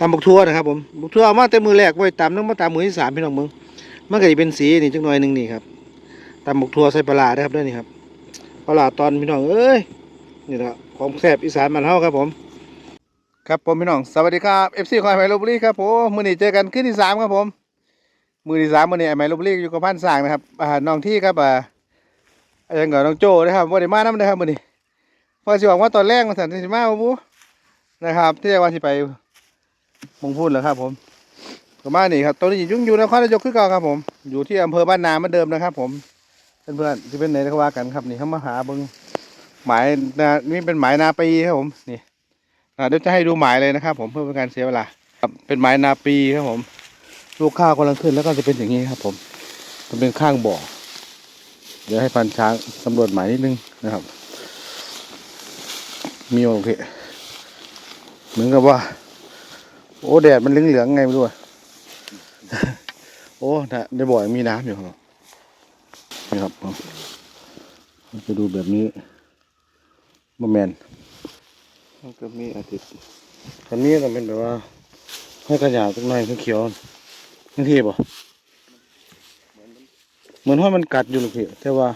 ตำบักทั่วนะครับผมบักทั่วเอามาแต่มือแรกไว้ตำน้ำมาตำมือที่สามพี่น้องมึงมันก็จะเป็นสีนี่จังหน่อยหนึ่งนี่ครับตำบักทั่วใส่ปลาร้านะครับด้วยนี่ครับปลาตอนพี่น้องเอ้ยนี่แหละของแซ่บอีสานมันเฮาครับผม ครับผมพี่น้องสวัสดีครับเอฟซีคอยไมโลบุรีครับผมมือนี้เจอกันขึ้นที่สามครับผมมือที่สามมือนี้ไอไมโลบุรีอยู่กับพันสร้างนะครับอ่าน้องที่ครับอ่าอาจารย์กับน้องโจนะครับวันนี้มาน้ำนะครับมือนี้พอสิบอกว่าตอนแรกมาสันติมาบ่บูนะครับที่ว่าสิไป มงพูดแล้วครับ ผมก็มานี่ครับตอนนี้ยุ่งอยู่นครนายกคือเก่าครับ ผม อยู่ที่อำเภอบ้านนาเหมือนเดิมนะครับ ผมเพื่อนๆที่เป็นไหนก็ว่ากันครับ นี่เขามาหาเบิ้งหมายนานี่เป็นหมายนาปีครับผมนี่เดี๋ยวจะให้ดูหมายเลยนะครับ ผมเพื่อเป็นการเสียเวลาครับเป็นหมายนาปีครับผม ลูกข้าวกำลังขึ้นแล้วก็จะเป็นอย่างนี้ครับ ผมมันเป็นข้างบ่อ เดี๋ยวให้ฟันช้างสำรวจหมายนิดนึงนะครับ มีโอเค เหมือนกับว่า โอ้แดดมันเหลืองๆไงไม่รู้อะโอ้นะในบ่อยังมีน้ำอยู่ครับนี่ครับผมจะดูแบบนี้บะแมนมันก็มีอาทิตย์อันนี้ก็เป็นแบบว่าให้กระยาตรงหน่อยเขียวๆนี่ที่ป่ะเหมือนว่ามันกัดอยู่หรือเปล่าแต่ว่า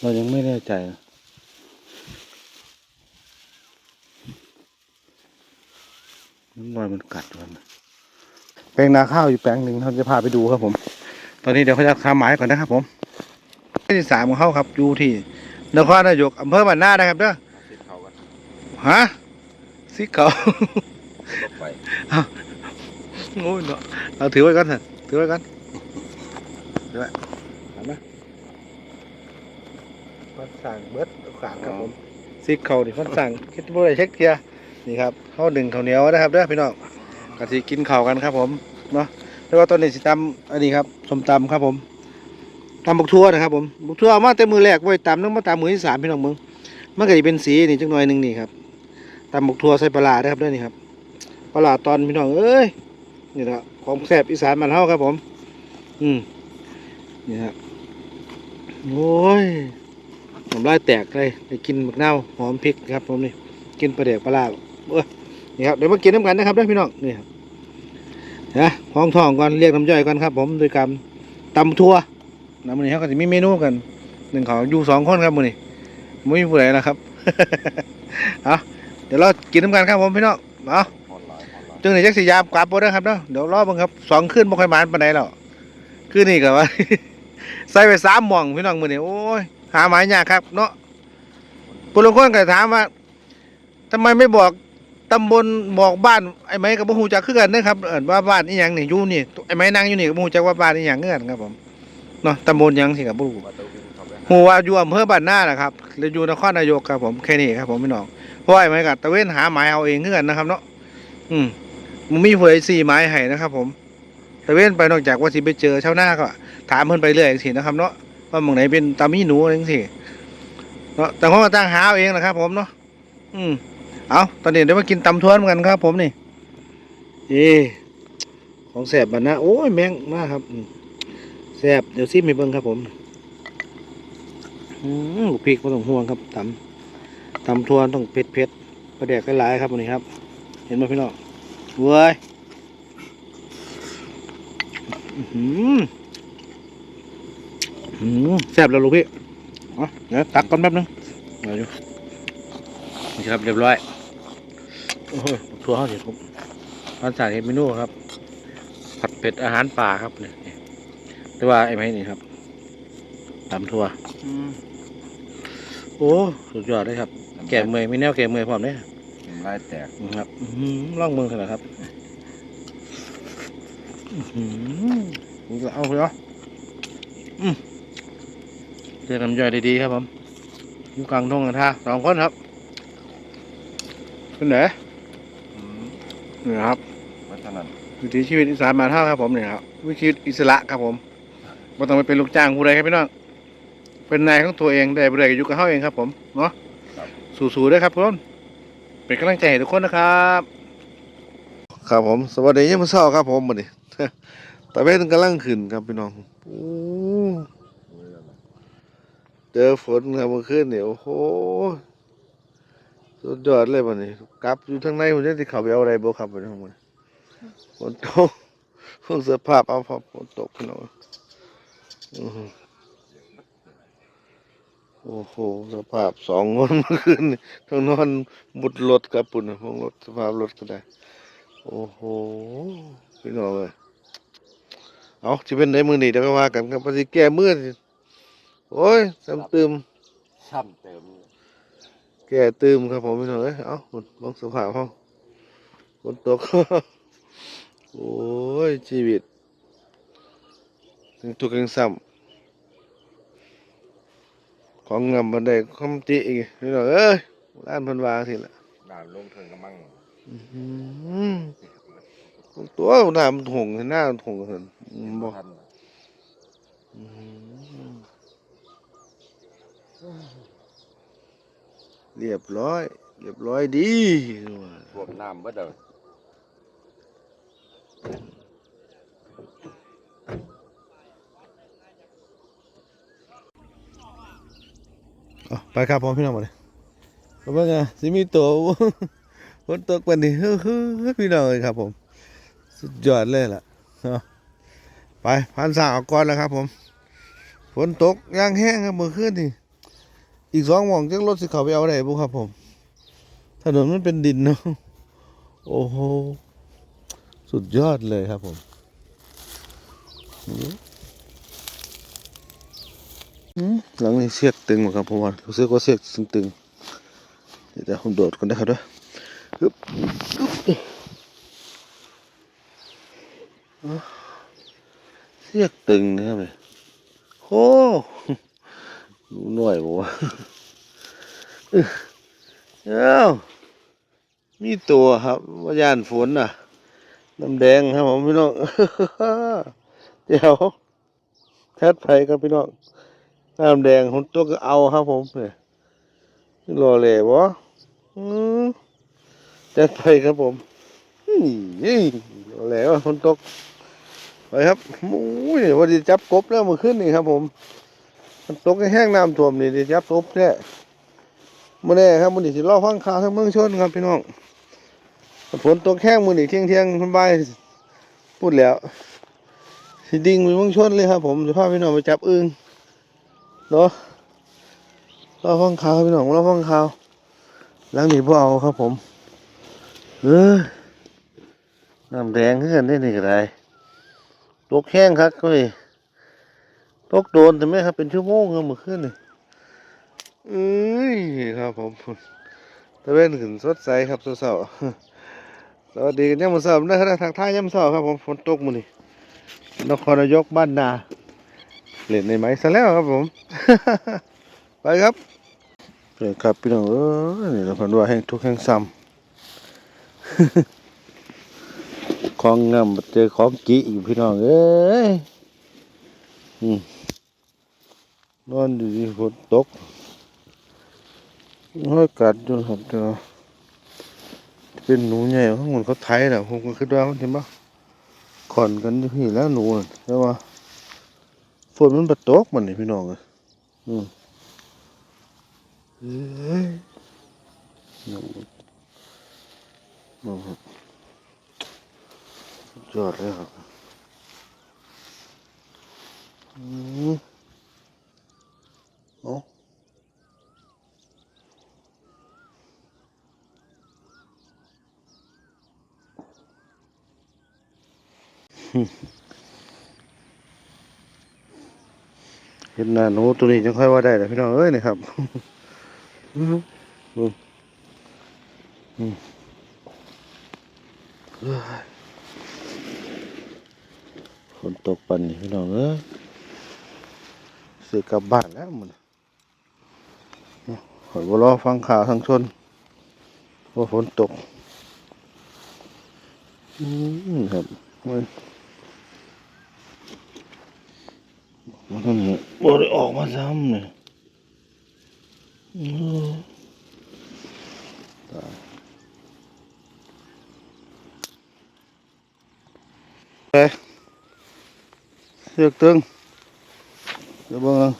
เรายังไม่แน่ใจนะ น้ำลอยมันกัดมันแปลงนาข้าวอยู่แปลงหนึ่งเราจะพาไปดูครับผม ตอนนี้เดี๋ยวเขาจะทำหมายก่อนนะครับผมที่สามของเขาครับอยู่ที่นครนายกอำเภอบ้านนานะครับเด้อติดเขากันฮะสิเขาลบไปโอ้ยเนาะเอาถือไว้ก่อนเถอะถือไว้ก่อนถือไว้หันมาฟันสั่งเบิดขางครับผมซิกเขาดิฟันสั่งคิดว่าอะไรเช็คเทีย นี่ครับข้าวหนึ่งข้าวเหนียวนะครับเด้อพี่น้องกะทิกินข้าวกันครับ ผมเนาะแล้วก็ตอนนี้สิตำอันนี้ครับสมตำครับผมตำบักทั่วนะครับผมบักทั่วเอามาแต่มือแรกไว้ตำน้ำมาตำมือที่สามพี่น้องมึงมันก็จะเป็นสีนี่จังหน่อยหนึ่งนี่ครับตำบักทั่วใส่ปลาร้านะครับด้อนี่ครับปลาตอนพี่น้องเอ้ยนี่แหละของแซ่บอีสานมันเฮาครับผม อืมนี่ครับโอ้ยน้ำลายแตกเลยไปกินหมักเน่าหอมพริกครับผมนี่กินปลาเด็กปลาลาเอ้ย นี่ครับเดี๋ยวมากินน้ำกันนะครับเด้อพี่น้องนี่ครับนะห้องทองก่อนเรียกน้ำย่อยก่อนครับ ผมโดยการตำทั่วนะมื้อนี้เขาก็จะมีเมนูกันหนึ่งเขาอยู่สองคนครับมื้อนี้ไม่มีผู้ใดนะครับเอาเดี๋ยวเรากินน้ำกันครับผมพี่น้องเอาออนไลน์ออนไลน์จึงในี่จักสิยามกลับบ่เด้ครับเนาะเดี๋ยวรอบังครับสองขึ้นบ่ค่อยมานปานใดแล้วคือนี่ก็ว่าใส่ไปสามหม่องพี่น้องมื้อนี้โอ้ยหาหมายยากครับ เนาะผู้ลางคนก็ถามว่าทำไมไม่บอก ตำบลบอกบ้านไอ้ไม้ก็บ่ฮู้จักคือกันเด้อครับเอิ้นว่าบ้านอีหยังนี่อยู่นี่ไอ้ไม้นั่งอยู่นี่ก็บ่ฮู้จักว่าบ้านอีหยังคือนครับผมเนาะตำบลหยังสิก็บ่รู้ฮู้ว่าอยู่อำเภอบ้านนาแหละครับหรืออยู่นครนายกครับผมแค่นี้ครับผมพี่น้องเพราะว่าไอ้ไม้ก็ตะเวนหาหมายเอาเองคือกันนะครับเนาะอืมมันมีผู้ใดสี่ไม้ให้นะครับผมต่เวนไปนอกจากว่าสิไปเจอชาวนาก็ถามเพิ่นไปเรื่อยสินะครับเนาะว่าหมองไหนเป็นตามีหนูอะไรจังซี่เนาะแต่เขาก็ตั้งหาเอาเองนะครับผมเนาะอืม เอาตอนนี้เดี๋ยวมากินตำทวนกันครับ ผมนี่เอของแสบบันนะโอ้ยแมงมากครับแสบเดี๋ยวซิมให้เบิ่งครับผมอืมลูกพริกไม่ต้องห่วงครับตำตำทวนต้องเผ็ดเผ็ดประเดกหลายครับวันนี้ครับ เห็นไหมพี่น้องเว้ยหืออื้อหือแซ่บแล้วลูกพี่เอเดี๋ยวตักก่อนแป๊บนึงเดี๋ยวอยู่นี่ครับเรียบร้อย โอ้โหทัวร์เขาเดี๋ยวผมร้านสาเห็ดเมนูครับ ผัดเผ็ดอาหารป่าครับเนี่ยนี่หรือว่าไอ้ไม้นี่ครับตำทัวร์โอ้สุดยอดเลยครับ แก่เมื่อยมีแนวแก่เมื่อยพร้อมเนี่ยน้ำลายแตกนะครับอื้อหือล่องเมืองเถอะครับอื้อหือนี่ก็เอาเลยเหรออืมเจอน้ำย่อยดีๆครับผมอยู่กลางทุ่งกันท่าสองคนครับเป็นไหนอืม นี่ครับเพราะฉะนั้นวิถีชีวิตอีสานมานเท่าครับผมเนี่ยครับวิถีชีวิตอิสระครับผมไม่ต้องไปเป็นลูกจ้างผู้ใดครับพี่น้องเป็นนายของตัวเองได้ผู้ใดก็อยู่กับเขาเองครับ ผมเนาะสู้ๆด้วยครับผมเป็นกำลังใจให้ทุกคนนะครับ ครับผมสวัสดียามมื้อเช้าครับผมมื้อนี้ ตะเวนกำลังขึ้นครับพี่น้องโอ้เจอฝนครับเมื่อคืนเนี่ยโอ้โห สุดยอดเลยบัดนี้กลับอยู่ทางในผมจะสิเขาไปเอาอะไรบ่ครับบัดนี้ของมันฝนตกฝนสภาเอาพอฝนตกพี่น้องอื้อหือโอ้โหสภาพสองคนเมื่อคืนต้องนอนบุดรถกับปุ่นน่ะพวกรถสภาพรถก็ได้ โอ้โหพี่น้องเอ้ยเอาสิเป็นได้มื้อนี้เดี๋ยวก็ว่ากันครับว่าสิแก้มื้อสิโอ้ยซ้ำตืมช่ำเติม แก่ตืมครับผมพี่น้องเอ้ยเอาหมดลองสภาพห้องฝนตกโอ้ยชีวิตยังทุกข์ยังซ้ำของงำบันไดคอมจิอีกพี่น้องเอ้ยร้านเพันวางสิละน้ำลงเทิงกระมังอื้อหือตัวหน้ามันถงหน้ามันถงกันเห็นบบ่อกทัน เรียบร้อย เรียบร้อยดีท่วมน้ำเบิดเด้อเอาไปครับพร้อมพี่น้องมาเลยเอาเบิ่งอะสิมีตัวฝนตกวันนี้เฮ้อพี่น้องเลยครับผม สุดยอดเลยล่ะเอาไปพันสาวก่อนแล้วครับผม ฝนตกยางแห้งครับเมื่อคืนนี่ อีกสองหม่องจังรถสิเขาไปเอาได้บุครับผม ถนนมันเป็นดินเนาะโอ้โห สุดยอดเลยครับผมอืมหลังนี้เสียกตึงหมดครับผมว่ารู้สึกว่าเสียกตึงๆเดี๋ยวผมโดดก่อนนะครับด้วยฮึบฮึบเสียกตึงนะครับเลยโอ้ ดูหน่อยบ่วะอื้อเอ้ามีตัวครับว่ายานฝนน่ะ น้ำแดงครับผมพี่น้องเดี๋ยวแทดไผครับพี่น้องน้ำแดงผมตัวก็เอาครับผมเนี่ยรอเลยบ่อืมแทดไผครับผมนี่รอแล้วฝนตกไปครับโอ้ยวันนี้จับกบแล้วมื่อคืนนี่ครับผม มันตกแห้งน้ำท่วมนี่ด้จับกบแท้มื่อนี้ครับมื่อนี้สิรอฟังข่าวทั้งเมืองชนครับพี่น้องฝนตกแห้งมือนี่เที่ยงเที่ยงๆคุณบายพูดแล้วสิดิ่งไปเมืองชนเลยครับผมจะพาพพี่น้องไปจับอึ่งเนาะรอฟังข่าวพี่น้องรอฟังข่าวหลังนี้พวกเอาครับผม เออน้ำแดงขึ้นได้นี่ก็ได้ตกแห้งครับก็เลย ตกโดนแต่ไม่ครับเป็นชั่วโมงครับเมื่อคืนนี่เอ้ยครับผมตะเวนขึ้นสดใสครับเศร้าๆสวัสดีกันยามมื้อเช้านะครับทางท่ายามมื้อเช้าครับผมฝนตกมือนี้นครนายกบ้านนาเล่นในไม้ซะแล้วครับผม ไปครับเออครับพี่น้องเอ้ยนี่เราพิ่นว่าแห่งทุกแห่งซ้ำของงำมาเจอของจิอีกพี่น้องเอ้ยอืม นอนอยู่ที่ฝนตกห้อยกัดจนหับเนาะเป็นหนูใหญ่ข้างบนเขาไทยแหละผมก็คิดว่ามันเห็นปะขอนกันอยู่นี่แล้วหนูน่ะแต่ว่าฝนมันประตกมันนี่พี่น้องเลยอืมเอ้ยหนูหนูครับสุดยอดเลยครับอืม เห็นหน้าหนูตัวนี้จังค่อยว่าได้แหละพี่น้องเอ้ยนี่ครับฝนตกปันนี่พี่น้องเอ้ยเสือกลับบ้านแล้วมันขอยบรอฟังข่าวทางชนว่าฝนตก อืมครับ มันมันก็เนี่ยบ่ได้ออกมาซ้ำเนี่ยอื้อตายไปเสือกตึงเดี๋ยวเบิ่งนะ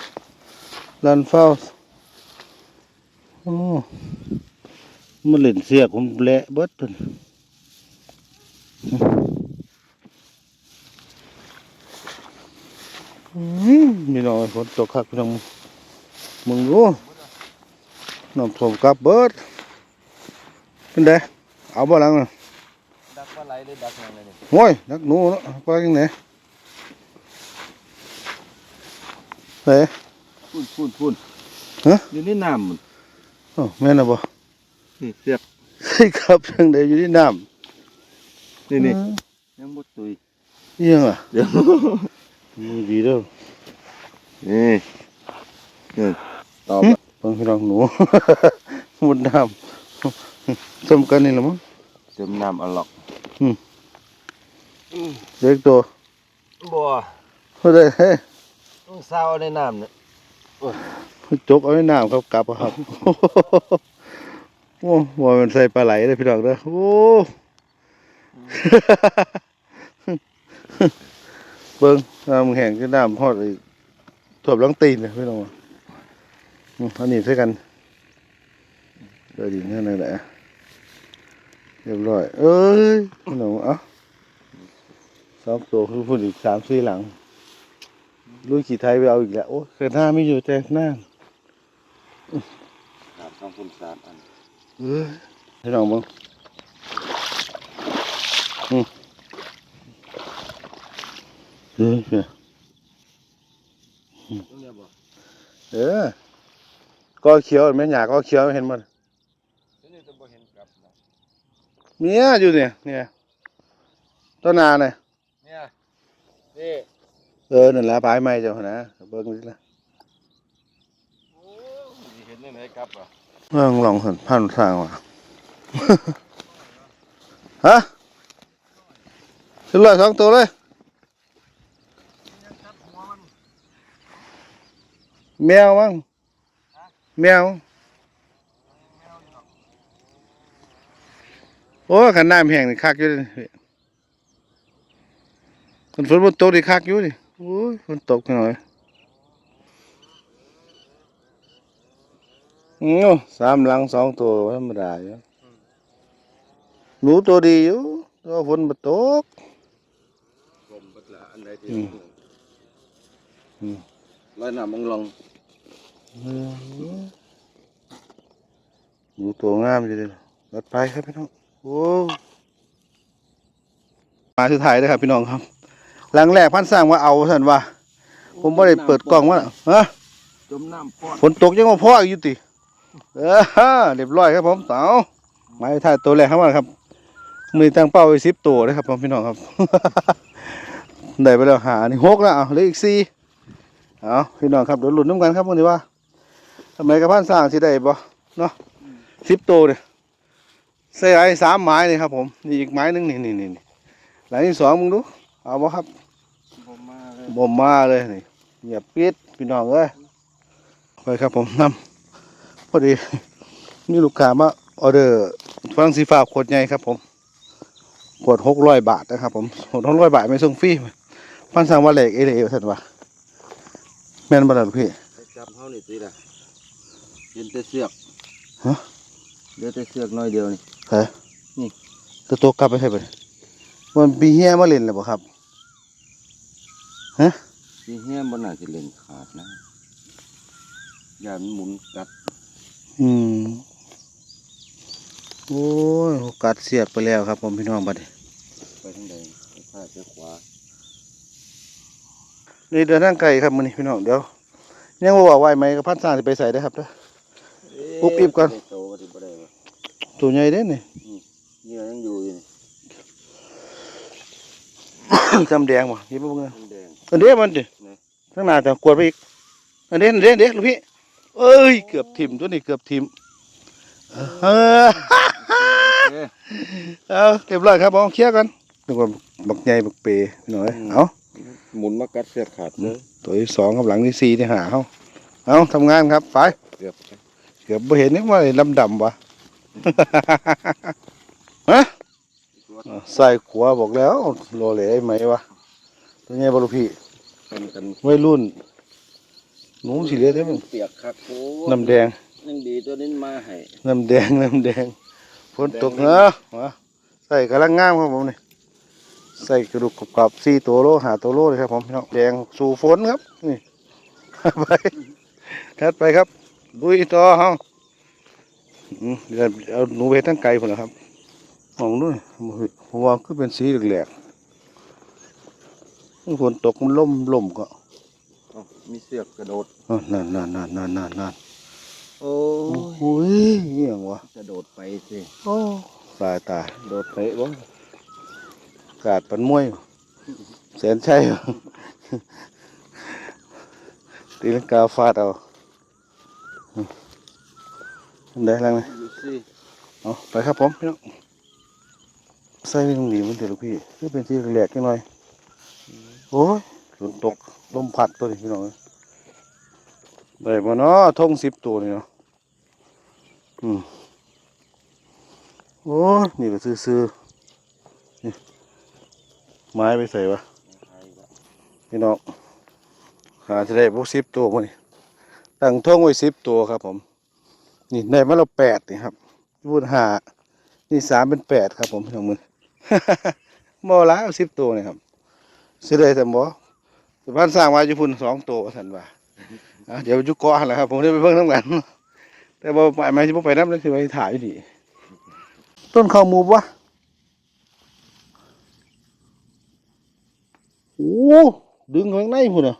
ลันเฝ้าโอ้มันเล่นเสียผมเละเบิดเพิ่น อืมมีน้อยฝนตกคักพี่น้องมึงรู้น้ำท่วมกลับเบิดเป็นไดเอาบ่หลังน่ะดักปลาไหลได้ดักยังไงนี่โอ้ยนักหนูเนาะไปยังไงเฮ้ยพูนพูนพูนฮะอยู่ในน้ำมันโอ้แม่นน่ะบ่นี่เสียบใช่ครับยังได้อยู่ที่น้ำนี่นี่อืมยังบ่ตุยอิหยังอะเดี๋ยวมือ ดีเด้อนี่นี่ตอบเบิ่งพี่น้องหนู มุดน้ำสมกันนี่ละมั้งเติมน้ำเอาหลอกเด็กตัวบ่เฮ้ยได้เฮ้ยต้องเศร้าในน้ำเนี่ยจกเอาไว้น้ำครับกลับอะครับโอ้ว่ามันใส่ปลาไหลเลยพี่น้องเด้อโอ้ เบิ่งน้ำแห้งคือน้ำฮอดอีกท่วมหลังตีนเลยพี่น้องว่ะอืมอันนี้ใส่กันเดี๋ยวดินนั่นแหละเรียบร้อย เอ้ยพี่น้องเอะสองตัวคือพูดอีกสามสี่หลังลุยขี่ไทยไปเอาอีกแล้วโอ้ยเกิดหน้าไม่อยู่แต่หน้าสามสองคูณสามอันเอ้ยให้น้องมึงอืม เออเออตรงเออก็เขียวแม่หยาก็เขียวเห็นมันตรงนี้จะบ่เมียอยู่เนี่ยเนี่ยต้นนาเนี่ยเนี่ยนี่เออนั่นละปลายไม้เจ้านะเบิ่งดิละโอ้ยเห็นยังไงกลับอะเบิ่งลองเห็นพันสร้างว่ะฮะขึ้นเลยสองตัวเลย แมวมั้งแมว โอ้ขันน้ำแห้งนี่คักอยู่เลยฝนฝนบนตกนี่คักอยู่ดิโอ้ยฝนตกหน่อยโอ้สามหลังสองตัวธรรมดาอยู่หนูตัวดีอยู่แตัวาฝนมาตกกลมบักละอันใดที่อืมอืมร้อยน้ำมังลอง หนูตัวงามอยู่เลยรถไปครับพี่น้อง โอ้มาสุดท้ายเลยครับพี่น้องครับ หลังแรกพันสร้างว่าเอาท่านว่า ผมไม่ได้เปิดกล้องว่าฮะจมน้ำปอดฝนตกยังมาพ่ออยู่ติเออเรียบร้อยครับผมเต๋าไม้ถ่ายตัวแรกครับว่าครับ มือตั้งเป้าไว้สิบตัวเลยครับผมพี่น้องครับ ได้ไปแล้วหานี่หกแล้วเหลืออีกสี่เอาพี่น้องครับเดี๋ยวหลุดน้ำกันครับวันนี้ว่า ทำไมกับพันสร้างสิได้บ่เนาะสิบตัวเนี่ยใส่ไอ้สามไม้นี่ครับ ผมนี่อีกไม้หนึงนี่นี่นี่นี่หลังที่สองมึงดูเอาบ่ครับผมมาเลยบ่มาเลยนี่อย่าปิดพี่น้องเอ้ยไปครับผมนำพอดีมีลูกค้ามาออเดอร์ฝรั่งสีฟ้าขวดใหญ่ครับ ผมขวดหกร้อยบาทนะครับผมขวดหกร้อยบาทไม่ส่งฟรีพันสั่งว่าเหล็กเอเลท่านว่าแม่นบ่ล่ะลูกพี่ไปจับเฮานี่สิล่ะ เห็นแต่เสือกฮะเหลือแต่เสือกน้อยเดียวนี่เฮ้นี่ตัวโตวกลับไปใช่ปะมันปีเฮียมาเล่นแล้วบ่ครับที่เฮียบ่น่าสิเล่นขาดนะอย่ามันหมุนกัด อืมโอ้ยโอกาสเสียบไปแล้วครับผมพี่น้องบัดนี้ไปทางใดไปซ้ายไปขวานี่เดินทางไกลครับมื้อนี้พี่น้องเดี๋ยวยังบ่ว่าไหวไหมกับพันสร้างสิไปใส่ได้อครับเด้อ อุ๊บอิ๊บก่อนโตก็สิบ่ได้วะตัวใหญ่เด้นี่ เหยื่อยังอยู่อยู่นี่จำแดงบ่ยิบบ่เบิ่งมันแดง อันเด้มันดิไหน ข้างหน้าจะกวดไปอีก อันเด้อันเด้อันเด้ลูกพี่ เอ้ย เกือบทิ่มตัวนี้เกือบทิ่มเออเอ้ยเอาเรียบร้อยครับผมเคลียร์กันนึกว่าบักใหญ่บักเปหน่อย อืม เอาหมุนมากัดเสือกขาดเลยตัวที่สองกับหลังที่สี่ที่หาเฮาเอาทำงานครับ ไป เกือบเกือบบ่เห็นนึกว่าไอ้ดำๆวะฮะอ่าใส่ขวาบอกแล้วโลเหลไหมวะตัวใหญ่บ่ลูกพี่กันกันวัยรุ่นหนูสิเหลือได้มั้งเปียกคักโอ้น้ำแดงยังดีตัวนี้มาให้น้ำแดงน้ำแดงฝนตกเนอะมาใส่กำลังงามครับผมนี่ใส่กระดูกกรอบๆสี่ตัวโลหาตัวโลเลยครับผมพี่น้องแดงสู่ฝนครับนี่ไปทัดไปครับ ลุยต่อเฮาอืมเดี๋ยวเอาหนูไปทั้งไกลพุ่นนะครับมองด้วยผมว่าคือเป็นสีเหลืองๆฝนตกมันล่มล่มก็เอ้ามีเสือกกระโดดอ้าวนั่นนั่นนั่นนั่นนั่นนั่นโอ้โอ้ยเหี้ยงวะกระโดดไปสิโอ้ตายตายโดดไปบ่กาดปันมวยแสนชัยตีลังกาฟาดเอา ได้แล้วไหมอยู่สิเอาไปครับผมพี่น้องใส่ไม่ตรงนี้มันเถอะลูกพี่คือเป็นที่แหลกๆนิดหน่อย โอ้ยฝนตกลมพัดตัวนี้พี่น้องได้มาเนาะทงสิบตัวนี่เนาะอืมโอ้ยนี่ก็ซื้อๆนี่ไม้ไปใส่วะพี่น้องหาจะได้พวกสิบตัวพวกนี้ ตั้งทงไว้สิบตัวครับผม นี่ได้มาเราแปดนี่ครับพูดหานี่สามเป็นแปดครับผมพี่น้องมือมอละสิบตัวนี่ครับสิได้แต่บ่สะพานสร้างไว้อยู่พุ่นสองตัวสันว่าเดี๋ยวจุกเกาะหั่นแหละครับ ผมได้ไปเบิ่งทั้งนั้นแต่บ่ไปไม่สิบ่ไปน้ำเลยสิไปถ่ายอยู่ดีต้นข้าวมูปะโอ้ดึงข้างในพุ่นน่ะ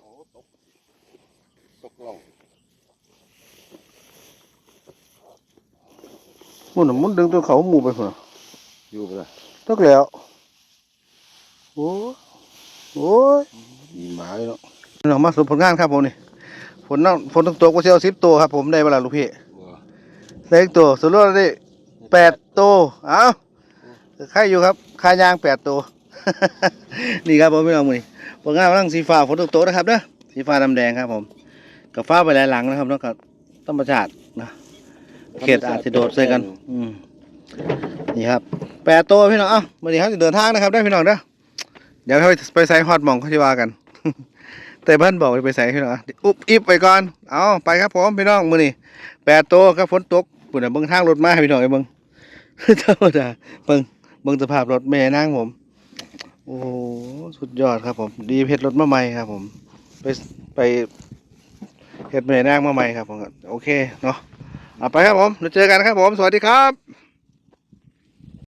ตกล่อง พุ่นน่ะมันดึงต้นข้าวหมูไปพุ่นน่ะอยู่บ่ล่ะตกแล้วโอ้ยโอ้ยมีหมาเลยเนาะน้องมาสรุปผลงานครับผมนี่ผลน้องผลต้องตัวก็เชียวสิบตัวครับผมได้เวลาลูกพี่บ่ได้อีกตัวสรุปได้แปดตัวเอ้าใครอยู่ครับค่ายางแปดตัว นี่ครับผมพี่น้องมือนี้ผลงานกำลังสีฟ้าฝนตกโตะนะครับเด้อสีฟ้าดำแดงครับผมกับฟ้าไปหลายหลังนะครับเนาะกับธรรมชาตินะ เขตอาจจะโดดใส่กัน อืมนี่ครับแปดตัวพี่น้องเอ้าวันนี้เขาจะเดินทางนะครับได้พี่น้องเด้อเดี๋ยวเขาไปใส่ฮอตหมองเขาจะว่ากัน แต่เพิ่อนบอกไปใส่พี่น้องอุบอิบไปก่อนเอาไปครับผมพี่น้องมือนี้แปดตัวครับฝนตกปุ่นน่ะเบิ่งทางรถมาให้พี่น้องไอ้เบิ่งธรรมดาเบิ่งเบิ่งสภาพรถแม่นั่งผม โอ้โหสุดยอดครับผม ดีเพชรรถมาใหม่ครับ ผม ไปไปเฮ็ดแม่นางมาใหม่ครับผมโอเคเนาะ เอาไปครับผมเราเจอกันครับผม สวัสดีครับ